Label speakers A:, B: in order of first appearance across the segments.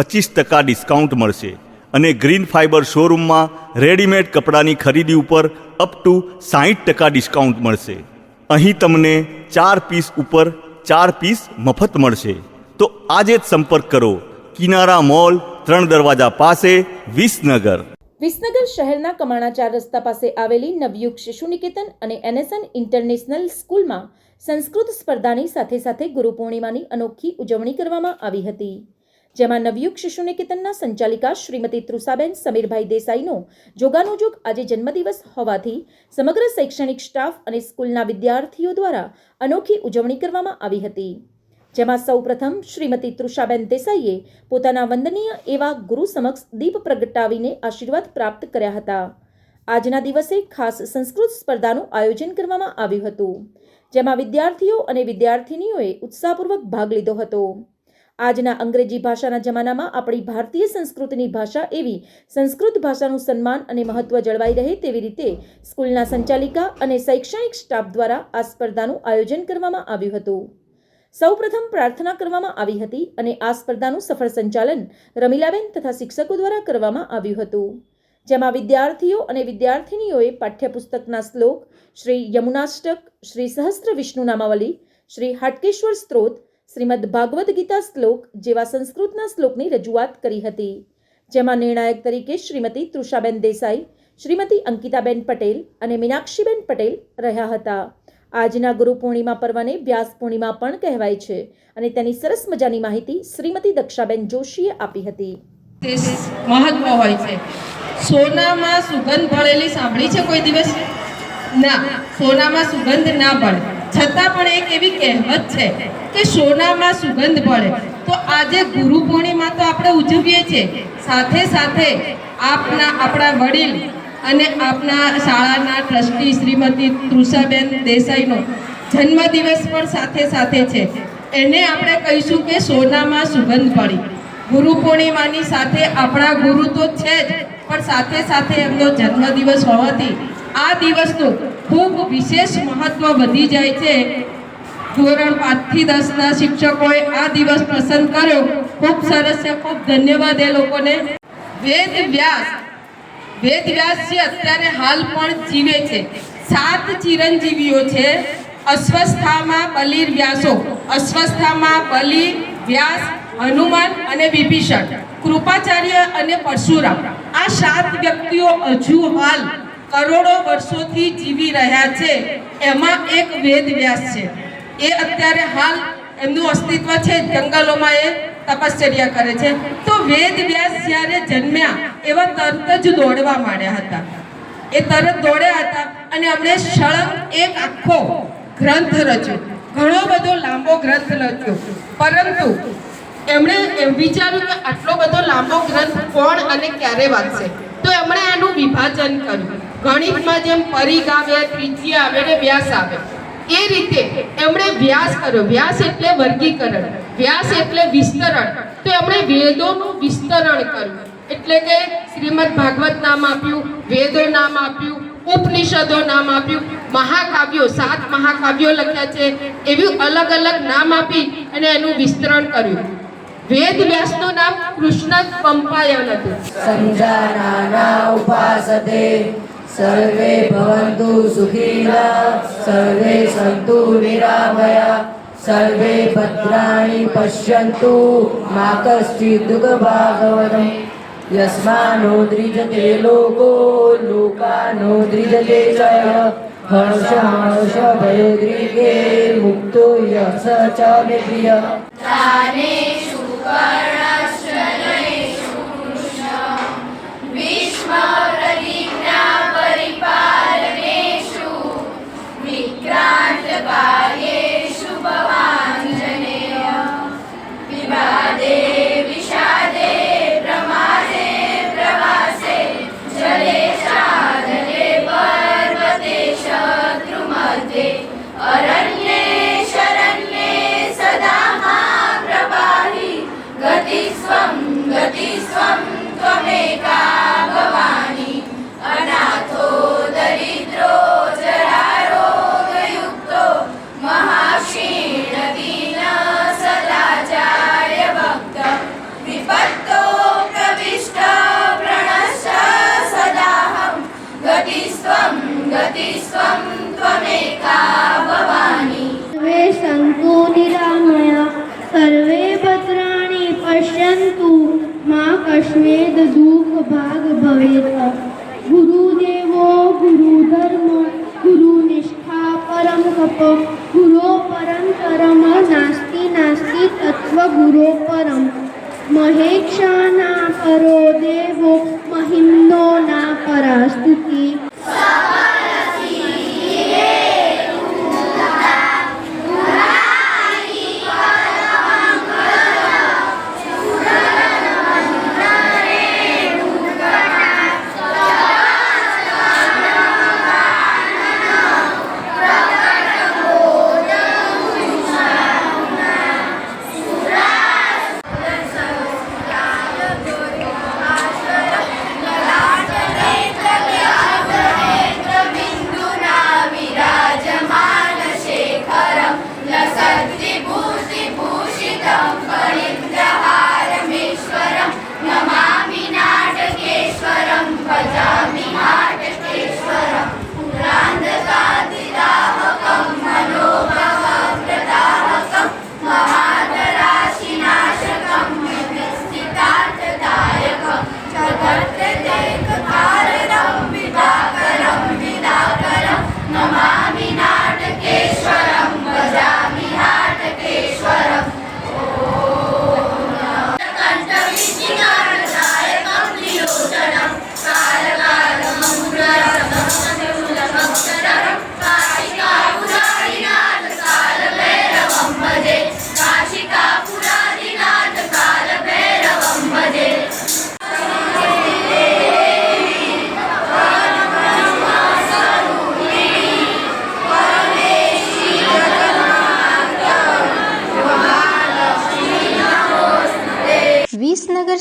A: પચીસ ટકા ડિસ્કાઉન્ટ મળશે અને ગ્રીન ફાઇબર શોરૂમમાં રેડીમેડ કપડાની ખરીદી ઉપર અપ ટુ સાહીઠ ટકા ડિસ્કાઉન્ટ મળશે. અહીં તમને ચાર પીસ ઉપર ચાર પીસ મફત મળશે. તો આજે જ સંપર્ક કરો કિનારા મોલ ત્રણ દરવાજા પાસે વિસનગર.
B: વિસનગર શહેરના કમાણા ચાર રસ્તા પાસે આવેલી નવયુગ શિશુ નિકેતન અને એનએસએન ઇન્ટરનેશનલ સ્કૂલમાં સંસ્કૃત સ્પર્ધાની સાથે સાથે ગુરુ પૂર્ણિમાની અનોખી ઉજવણી કરવામાં આવી હતી. જેમાં નવયુગ શિશુ નિકેતનના સંચાલિકા શ્રીમતી તૃષાબેન સમીરભાઈ દેસાઈનો જોગાનુજોગ આજે જન્મદિવસ હોવાથી સમગ્ર શૈક્ષણિક સ્ટાફ અને સ્કૂલના વિદ્યાર્થીઓ દ્વારા અનોખી ઉજવણી કરવામાં આવી હતી. જેમાં સૌપ્રથમ શ્રીમતી તૃષાબેન દેસાઈએ પોતાના વંદનીય એવા ગુરુ સમક્ષ દીપ પ્રગટાવીને આશીર્વાદ પ્રાપ્ત કર્યા હતા. આજના દિવસે ખાસ સંસ્કૃત સ્પર્ધાનું આયોજન કરવામાં આવ્યું હતું, જેમાં વિદ્યાર્થીઓ અને વિદ્યાર્થિનીઓએ ઉત્સાહપૂર્વક ભાગ લીધો હતો. આજના અંગ્રેજી ભાષાના જમાનામાં આપણી ભારતીય સંસ્કૃતિની ભાષા એવી સંસ્કૃત ભાષાનું સન્માન અને મહત્વ જળવાઈ રહે તેવી રીતે સ્કૂલના સંચાલિકા અને શૈક્ષણિક સ્ટાફ દ્વારા આ સ્પર્ધાનું આયોજન કરવામાં આવ્યું હતું. સૌપ્રથમ પ્રાર્થના કરવામાં આવી હતી અને આ સ્પર્ધાનું સફળ સંચાલન રમીલાબેન તથા શિક્ષકો દ્વારા કરવામાં આવ્યું હતું. જેમાં વિદ્યાર્થીઓ અને વિદ્યાર્થિનીઓએ પાઠ્યપુસ્તકના શ્લોક, શ્રી યમુનાષ્ટક, શ્રી સહસ્ત્ર વિષ્ણુ નામાવલી, શ્રી હાટકેશ્વર સ્ત્રોત શ્રીમદ ભાગવદ્ ગીતા શ્લોક જેવા સંસ્કૃતના શ્લોકની રજૂઆત કરી હતી, જેમાં નિર્ણાયક તરીકે શ્રીમતી તૃષાબેન દેસાઈ, શ્રીમતી અંકિતાબેન પટેલ અને મીનાક્ષીબેન પટેલ રહ્યા હતા. આજના ગુરુ પૂર્ણિમા પર્વને વ્યાસ પૂર્ણિમા પણ કહેવાય છે અને તેની સરસ મજાની માહિતી શ્રીમતી દક્ષાબેન જોશીએ આપી હતી.
C: મહત્વ હોય છે. સોનામાં સુગંધ ભળેલી સાંભળી છે કોઈ દિવસ? ના, સોનામાં સુગંધ ના ભળે. છતાં પણ એક એવી કહેવત છે કે સોનામાં સુગંધ પડે. તો આજે ગુરુ પૂર્ણિમા તો આપણે ઉજવીએ છીએ. સાથે સાથે આપના, આપણા વડીલ અને આપના શાળાના ટ્રસ્ટી શ્રીમતી તૃષાબેન દેસાઈનો જન્મદિવસ પણ સાથે સાથે છે. એને આપણે કહીશું કે સોનામાં સુગંધ પડી. ગુરુ પૂર્ણિમાની સાથે આપણા ગુરુ તો છે જ, પણ સાથે સાથે એમનો જન્મદિવસ હોવાથી આ દિવસનું ખૂબ વિશેષ મહત્વ વધી જાય છે. ધોરણ પાંચથી દસના શિક્ષકોએ આ દિવસ પસંદ કર્યો. ખૂબ સરસ છે. ખૂબ ધન્યવાદ એ લોકોને. વેદ વ્યાસ. વેદ વ્યાસજી અત્યારે હાલ પણ જીવે છે. સાત ચિરંજીવીઓ છે. અસ્વસ્થામાં બલિર વ્યાસો. અસ્વસ્થામાં બલિ, વ્યાસ, હનુમાન અને વિભીષણ. કૃપાચાર્ય અને પરશુરામ. આ સાત વ્યક્તિઓ હજુ હાલ કરોડો વર્ષોથી જીવી રહ્યા છે. એમાં એક વેદ વ્યાસ છે. એ અત્યારે હાલ એમનું અસ્તિત્વ છે, જંગલોમાં એ તપશ્ચર્યા કરે છે. તો વેદ વ્યાસ જ્યારે જન્મ્યા, એવા તરત જ દોડવા માંડ્યા હતા. એ તરત દોડ્યા હતા અને એમણે સળંગ એક આખો ગ્રંથ રચ્યો. ઘણો બધો લાંબો ગ્રંથ રચ્યો પરંતુ એમણે એમ વિચાર્યું કે આટલો બધો લાંબો ગ્રંથ કોણ અને ક્યારે વાંચશે? તો એમણે એનું વિભાજન કર્યું. ગણિતમાં જેમ પરિઘ આવે, ત્રિજ્યા આવે ને વ્યાસ આવે. એ રીતે એમણે વ્યાસ કર્યો. વ્યાસ એટલે વર્ગીકરણ. વ્યાસ એટલે વિસ્તરણ. તો એમણે વેદોનું વિસ્તરણ કર્યું. એટલે કે શ્રીમદ ભાગવત નામ આપ્યું, વેદો નામ આપ્યું, ઉપનિષદો નામ આપ્યું, મહાકાવ્યો, સાત મહાકાવ્યો લખ્યા છે. એવું અલગ અલગ નામ આપી અને એનું વિસ્તરણ કર્યું. વેદ વ્યાસનું નામ કૃષ્ણ પંપાયન હતું.
D: સર્વે
E: ભવન્તુ સુખિના સર્વે સંતુ નિરામયા સર્વે ભદ્રાણી પશ્યન્તુ મા કશ્ચિદુઃખ ભાગવનમ યસ્માનો દ્રિજતે લોકો લોકાનો દ્રિજતે જય હર્ષ હર્ષ ભયોદ્રિકે મુક્તો યસ ચ પ્રિય તાને શુકર વિશ્વમ
D: ત્વમેકા ભવાની સર્વે સંતો નિરામયા સર્વે ભદ્રાણી પશ્યંતુ મા કશ્મેદ દુઃખ ભાગ ભવેત ગુરુદેવો ગુરુધર્મ ગુરુનિષ્ઠા પરમ કપ ગુરો પરમ કરમ નાસ્તિ પરો દેવો મહિમ્નો ના
F: પરાસ્તુતિ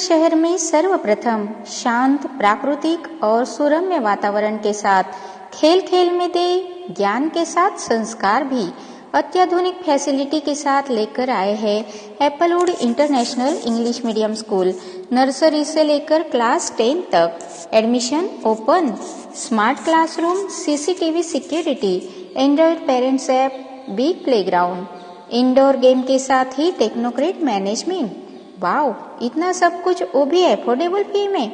F: शहर में सर्वप्रथम शांत, प्राकृतिक और सुरम्य वातावरण के साथ खेल खेल में दे, ज्ञान के साथ संस्कार भी अत्याधुनिक फैसिलिटी के साथ लेकर आए हैं Applewood international English medium school, nursery से लेकर क्लास टेन तक। Admission open, smart classroom, CCTV security Android parents app, big playground. Indoor game के साथ ही टेक्नोक्रेट मैनेजमेंट। वाओ, इतना सब कुछ वो भी एफोर्डेबल फ़ी में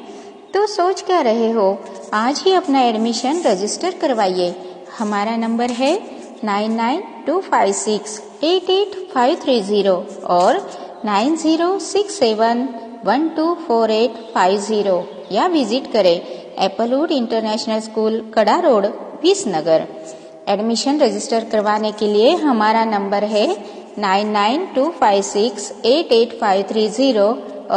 F: तो सोच क्या रहे हो? आज ही अपना एडमिशन रजिस्टर करवाइए। हमारा नंबर है nine nine two five six eight eight five three zero और nine zero six seven one two four eight five zero या विज़िट करें Applewood international school Kada road Visnagar admission register करवाने के लिए हमारा नंबर है nine nine two five six eight eight five three zero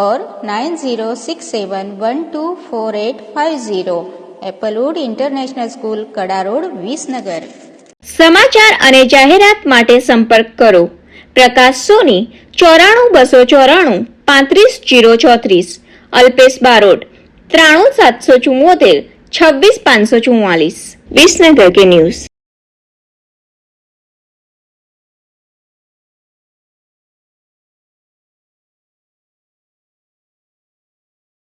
F: ઓર nine zero six seven one two four eight five zero Applewood international school Kada road Visnagar
G: સમાચાર અને જાહેરાત માટે સંપર્ક કરો. પ્રકાશ સોની, ચોરાણું બસો ચોરાણું, પાંત્રીસ જીરો ચોત્રીસ. અલ્પેશ બારોટ, ત્રાણું સાતસો ચુમ્મોતેર છવ્વીસ પાંચસો ચુમ્માલીસ વિસનગર કે ન્યૂઝ.